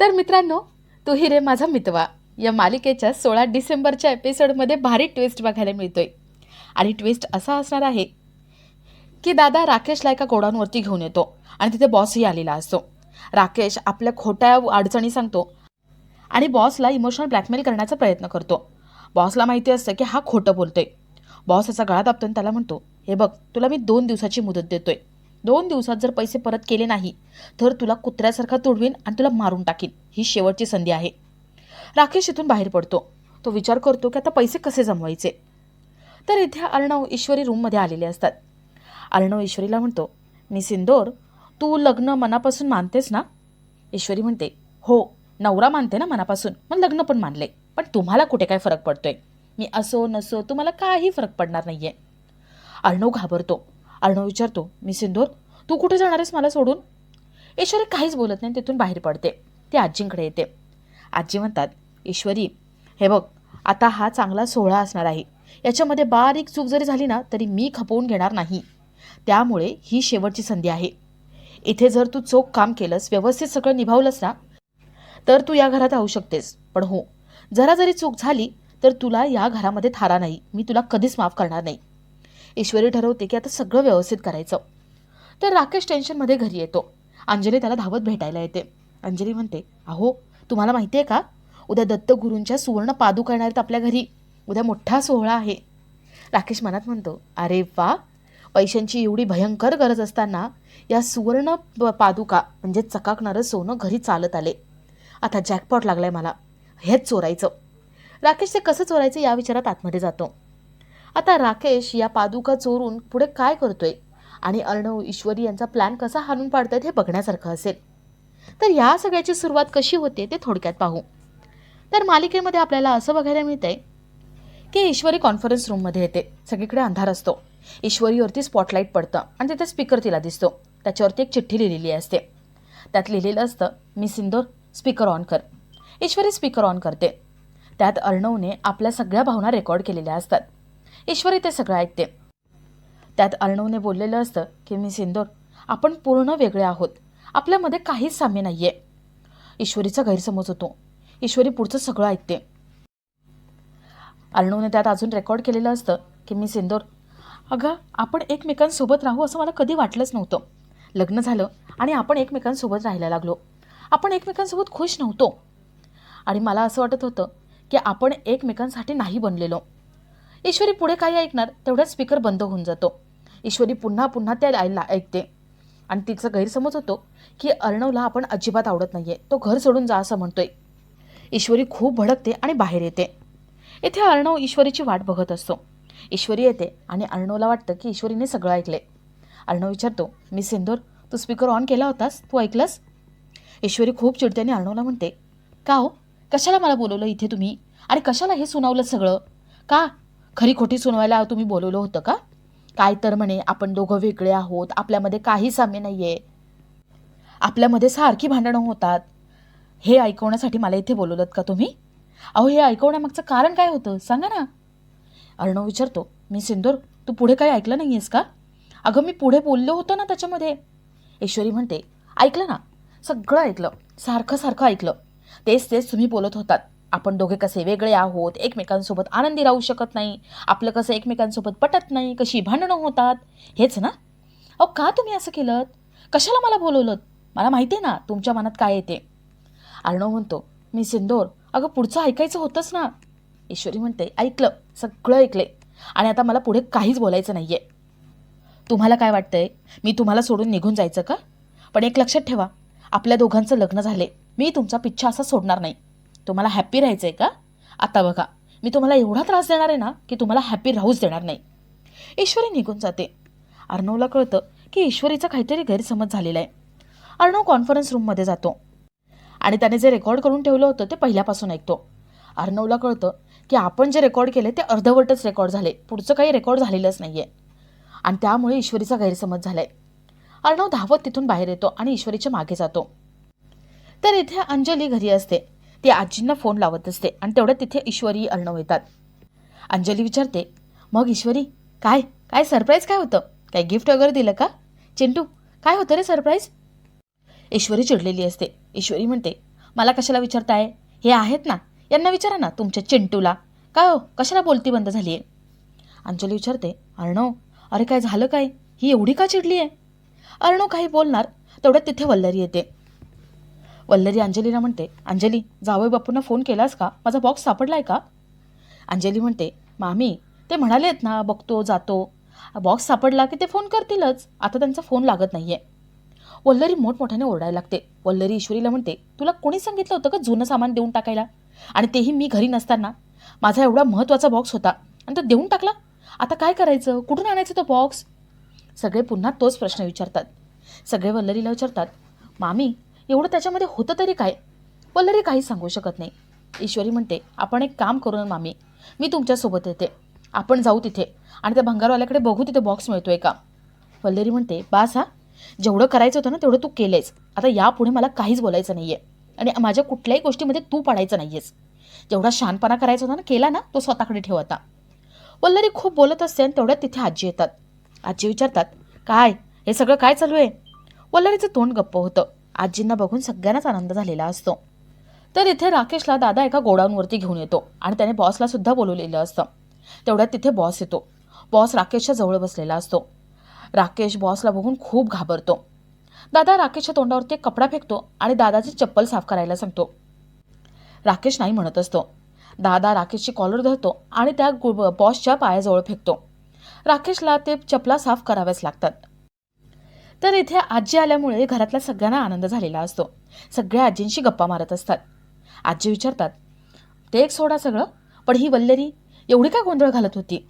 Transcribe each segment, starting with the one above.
तर मित्रांनो तू ही रे माझा मितवा. या मालिकेच्या सोळा डिसेंबरच्या एपिसोडमध्ये भारी ट्विस्ट बघायला मिळतोय. आणि ट्विस्ट असा असणार आहे की दादा राकेशला एका गोडाऊनवरती घेऊन येतो आणि तिथे बॉसही आलेला असतो. राकेश आपल्या खोट्या अडचणी सांगतो आणि बॉसला इमोशनल ब्लॅकमेल करण्याचा प्रयत्न करतो. बॉसला माहिती असतं की हा खोटं बोलतोय. बॉस याचा गळा दाबतो आणि त्याला म्हणतो हे बघ तुला मी दोन दिवसाची मुदत देतोय. दोन दिवसात जर पैसे परत केले नाही तर तुला कुत्र्यासारखा तोडवीन आणि तुला मारून टाकीन. ही शेवटची संधी आहे. राकेश इथून बाहेर पडतो. तो विचार करतो की आता पैसे कसे जमवायचे? तर इथे अर्णव ईश्वरी रूममध्ये आलेले असतात. अर्णव ईश्वरीला म्हणतो मी सिंदोर तू लग्न मनापासून मानतेस ना? ईश्वरी म्हणते हो नवरा मानते ना मनापासून? मग लग्न पण मानले. पण तुम्हाला कुठे काय फरक पडतोय? मी असो नसो तुम्हाला काही फरक पडणार नाहीये. अर्णव घाबरतो. अर्णव विचारतो मी सिंदूर तू कुठे जाणार आहेस मला सोडून? ईश्वरी काहीच बोलत नाही तिथून बाहेर पडते. ती आजींकडे येते. आजी म्हणतात ईश्वरी हे बघ आता हा चांगला सोहळा असणार आहे. याच्यामध्ये बारीक चूक जरी झाली ना तरी मी खपवून घेणार नाही. त्यामुळे ही शेवटची संधी आहे. इथे जर तू चोख काम केलंस व्यवस्थित सगळं निभावलंस ना तर तू या घरात राहू शकतेस. पण हो जरा जरी चूक झाली तर तुला या घरामध्ये थारा नाही. मी तुला कधीच माफ करणार नाही. ईश्वरी ठरवते की आता सगळं व्यवस्थित करायचं. तर राकेश टेन्शनमध्ये घरी येतो. अंजली त्याला धावत भेटायला येते. अंजली म्हणते अहो तुम्हाला माहिती आहे का? उद्या दत्तगुरूंच्या सुवर्ण पादुका येणार आहेत आपल्या घरी. उद्या मोठा सोहळा आहे. राकेश मनात म्हणतो अरे वा! पैशांची एवढी भयंकर गरज असताना या सुवर्ण प- पादुका म्हणजे चकाकणारं सोनं घरी चालत आले. आता जॅकपॉट लागलाय मला. हेच चोरायचं. राकेश ते कसं चोरायचं या विचारात आतमध्ये जातो. आता राकेश या पादुका चोरून पुढे काय करतोय? आणि अर्णव ईश्वरी यांचा प्लॅन कसा हाणून पाडतात हे बघण्यासारखं असेल. तर या सगळ्याची सुरुवात कशी होते ते थोडक्यात पाहू. तर मालिकेमध्ये आपल्याला असं बघायला मिळतंय की ईश्वरी कॉन्फरन्स रूममध्ये येते. सगळीकडे अंधार असतो. ईश्वरीवरती स्पॉटलाईट पडतं आणि तिथे स्पीकर तिला दिसतो. त्याच्यावरती एक चिठ्ठी लिहिलेली असते. त्यात लिहिलेलं असतं मी सिंदोर स्पीकर ऑन कर. ईश्वरी स्पीकर ऑन करते. त्यात अर्णवने आपल्या सगळ्या भावना रेकॉर्ड केलेल्या असतात. ईश्वरी ते सगळं ऐकते. त्यात अर्णवने बोललेलं असतं की मी सिंदोर आपण पूर्ण वेगळे आहोत. आपल्यामध्ये काहीच साम्य नाही आहे ईश्वरीचा गैरसमज होतो. ईश्वरी पुढचं सगळं ऐकते. अर्णवने त्यात अजून रेकॉर्ड केलेलं असतं की मी सिंदोर अगं आपण एकमेकांसोबत राहू असं मला कधी वाटलंच नव्हतं. लग्न झालं आणि आपण एकमेकांसोबत राहायला लागलो. आपण एकमेकांसोबत खुश नव्हतो. आणि मला असं वाटत होतं की आपण एकमेकांसाठी नाही बनलेलो. ईश्वरी पुढे काय ऐकणार तेवढ्याच स्पीकर बंद होऊन जातो. ईश्वरी पुन्हा पुन्हा त्या आईला ऐकते. आणि तिचा गैरसमज होतो की अर्णवला आपण अजिबात आवडत नाहीये. तो घर सोडून जा असं म्हणतोय. ईश्वरी खूप भडकते आणि बाहेर येते. इथे अर्णव ईश्वरीची वाट बघत असतो. ईश्वरी येते आणि अर्णवला वाटतं की ईश्वरीने सगळं ऐकले अर्णव विचारतो मी सिंदूर तू स्पीकर ऑन केला होतास? तू ऐकलंस? ईश्वरी खूप चिडते आणि अर्णवला म्हणते का हो? कशाला मला बोलवलं इथे तुम्ही? आणि कशाला हे सुनावलं सगळं? का? खरी खोटी सुनवायला तुम्ही बोलवलं होतं का? काय तर म्हणे आपण दोघं वेगळे आहोत आपल्यामध्ये काही साम्य नाही आहे आपल्यामध्ये सारखी भांडणं होतात. हे ऐकवण्यासाठी मला इथे बोलवलं का तुम्ही? अहो हे ऐकवण्यामागचं कारण काय होतं? सांगा ना. अर्णव विचारतो मी सिंदूर तू पुढे काही ऐकलं नाही आहेस का? अगं मी पुढे बोललो होतो ना त्याच्यामध्ये. ईश्वरी म्हणते ऐकलं ना. सगळं ऐकलं. सारखं सारखं ऐकलं. तेच तेच तुम्ही बोलत होतात. आपण दोघे कसे वेगळे आहोत एकमेकांसोबत आनंदी राहू शकत नाही आपलं कसं एकमेकांसोबत पटत नाही कशी भांडणं होतात हेच ना? अहो का तुम्ही असं केलं कशाला मला बोलवलं मला माहिती आहे ना तुमच्या मनात काय येते अर्णव म्हणतो मी सिंदोर अगं पुढचं ऐकायचं होतंच ना. ईश्वरी म्हणते ऐकलं सगळं ऐकले. आणि आता मला पुढे काहीच बोलायचं नाही आहे तुम्हाला काय वाटतंय? मी तुम्हाला सोडून निघून जायचं का? पण एक लक्षात ठेवा आपल्या दोघांचं लग्न झाले. मी तुमचा पिच्छा असा सोडणार नाही. तुम्हाला हॅप्पी राहायचं आहे का? आता बघा मी तुम्हाला एवढा त्रास देणार आहे ना की तुम्हाला हॅप्पी राहूच देणार नाही. ईश्वरी निघून जाते. अर्णवला कळतं की ईश्वरीचा काहीतरी गैरसमज झालेला आहे. अर्णव कॉन्फरन्स रूममध्ये जातो. आणि त्याने जे रेकॉर्ड करून ठेवलं होतं ते पहिल्यापासून ऐकतो. अर्णवला कळतं की आपण जे रेकॉर्ड केले ते अर्धवटच रेकॉर्ड झाले. पुढचं काही रेकॉर्ड झालेलंच नाही आहे आणि त्यामुळे ईश्वरीचा गैरसमज झालाय. अर्णव धावत तिथून बाहेर येतो आणि ईश्वरीच्या मागे जातो. तर इथे अंजली घरी असते. ती आजींना फोन लावत असते आणि तेवढ्यात तिथे ईश्वरी अर्णव येतात. अंजली विचारते मग ईश्वरी काय? काय सरप्राईज काय होतं? काय गिफ्ट वगैरे दिलं का? चिंटू काय होतं रे सरप्राईज ईश्वरी चिडलेली असते. ईश्वरी म्हणते मला कशाला विचारताय? हे आहेत ना? यांना विचारा ना तुमच्या चिंटूला. काय हो? कशाला बोलती बंद झाली आहे? अंजली विचारते अर्णव अरे काय झालं काय? ही एवढी का चिडली आहे अर्णव काही बोलणार तेवढ्यात तिथे वल्लरी येते. वल्लरी अंजलीला म्हणते अंजली जावई बापूंना फोन केलास का? माझा बॉक्स सापडलाय का? अंजली म्हणते मामी ते म्हणालेत ना बघतो जातो. बॉक्स सापडला की ते फोन करतीलच. आता त्यांचा फोन लागत नाही आहे वल्लरी मोठमोठ्याने ओरडायला लागते. वल्लरी ईश्वरीला म्हणते तुला कोणी सांगितलं होतं का जुनं सामान देऊन टाकायला? आणि तेही मी घरी नसताना. माझा एवढा महत्त्वाचा बॉक्स होता. आणि तो देऊन टाकला? आता काय करायचं? कुठून आणायचं तो बॉक्स सगळे पुन्हा तोच प्रश्न विचारतात. सगळे वल्लरीला विचारतात मामी एवढं त्याच्यामध्ये होतं तरी काय? पल्लरी काहीच सांगू शकत नाही. ईश्वरी म्हणते आपण एक काम करू ना मामी. मी तुमच्यासोबत येते. आपण जाऊ तिथे. आणि त्या भंगारवाल्याकडे बघू तिथे बॉक्स मिळतोय का? पल्लरी म्हणते बास हा. जेवढं करायचं होतं ना तेवढं तू केलंयस. आता यापुढे मला काहीच बोलायचं नाही आहे आणि माझ्या कुठल्याही गोष्टीमध्ये तू पाडायचं नाही आहेस जेवढा शानपणा करायचा होता ना केला ना तो स्वतःकडे ठेव आता. खूप बोलत असते आणि तेवढ्यात तिथे आजी येतात. आजी विचारतात काय? हे सगळं काय चालू आहे? वल्लरीचं तोंड गप्प होतं. आजींना बघून सगळ्यांनाच आनंद झालेला असतो. तर इथे राकेशला दादा एका गोडाऊनवरती घेऊन येतो आणि त्याने बॉसला सुद्धा बोलवलेलं असतं. तेवढ्यात तिथे बॉस येतो. बॉस राकेशच्या जवळ बसलेला असतो. राकेश बॉसला बघून खूप घाबरतो. दादा राकेशच्या तोंडावरती एक कपडा फेकतो आणि दादाची चप्पल साफ करायला सांगतो. राकेश नाही म्हणत असतो. दादा राकेशची कॉलर धरतो आणि त्या गु- बॉसच्या पायाजवळ फेकतो. राकेशला ते चपला साफ कराव्याच लागतात. तर इथे आजी आल्यामुळे घरातल्या सगळ्यांना आनंद झालेला असतो. सगळ्या आजींशी गप्पा मारत असतात. आजी विचारतात ते एक सोडा सगळं पण ही वल्लरी एवढी काय गोंधळ घालत होती?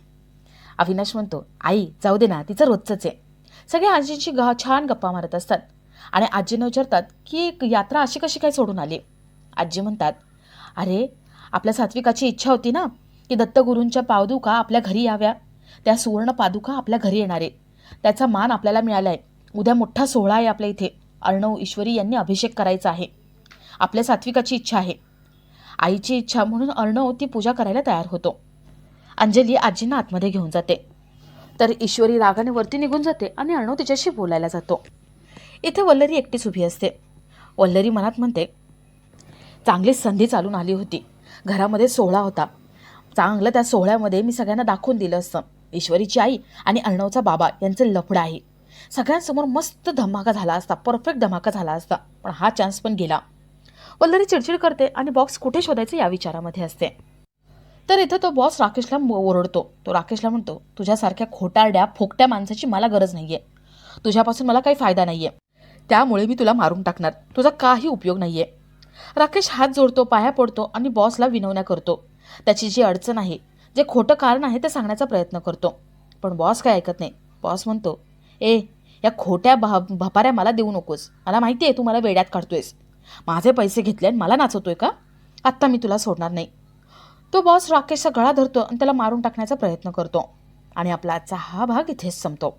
अविनाश म्हणतो आई जाऊ दे ना तिचं रोजचंच आहे. सगळे आजींशी ग छान गप्पा मारत असतात आणि आजीनं विचारतात की यात्रा अशी कशी काय सोडून आली? आजी म्हणतात अरे आपल्या सात्विकाची इच्छा होती ना की दत्तगुरूंच्या पादुका आपल्या घरी याव्या. त्या सुवर्ण पादुका आपल्या घरी येणार. आहे त्याचा मान आपल्याला मिळाला आहे उद्या मोठा सोहळा आहे आपल्या इथे. अर्णव ईश्वरी यांनी अभिषेक करायचा आहे. आपल्या सात्विकाची इच्छा आहे. आईची इच्छा म्हणून अर्णव ती पूजा करायला तयार होतो. अंजली आजींना आतमध्ये घेऊन जाते. तर ईश्वरी रागाने वरती निघून जाते आणि अर्णव तिच्याशी बोलायला जातो. इथे वल्लरी एकटीच उभी असते. वल्लरी मनात म्हणते चांगली संधी चालून आली होती. घरामध्ये सोहळा होता. चांगलं त्या सोहळ्यामध्ये मी सगळ्यांना दाखवून दिलं असतं. ईश्वरीची आई आणि अर्णवचा बाबा यांचं लफडं आहे. सगळ्यांसमोर मस्त धमाका झाला असता परफेक्ट धमाका झाला असता. पण हा चान्स पण गेला. वल्लरी चिडचिड करते आणि बॉक्स कुठे शोधायचं या विचारामध्ये असते. तर इथं तो बॉस राकेशला ओरडतो. तो राकेशला म्हणतो तुझ्यासारख्या खोटारड्या फोकट्या माणसाची मला गरज नाही आहे तुझ्यापासून मला काही फायदा नाही आहे त्यामुळे मी तुला मारून टाकणार. तुझा काही उपयोग नाही आहे राकेश हात जोडतो पाया पडतो आणि बॉसला विनवण्या करतो. त्याची जी अडचण आहे जे खोटं कारण आहे ते सांगण्याचा प्रयत्न करतो. पण बॉस काय ऐकत नाही. बॉस म्हणतो ए या खोट्या भा भपाऱ्या मला देऊ नकोस. मला माहिती आहे तू मला वेड्यात काढतोयस. माझे पैसे घेतले आणि मला नाचवतोय का? आत्ता मी तुला सोडणार नाही. तो बॉस राकेशचा गळा धरतो आणि त्याला मारून टाकण्याचा प्रयत्न करतो. आणि आपला आजचा हा भाग इथेच संपतो.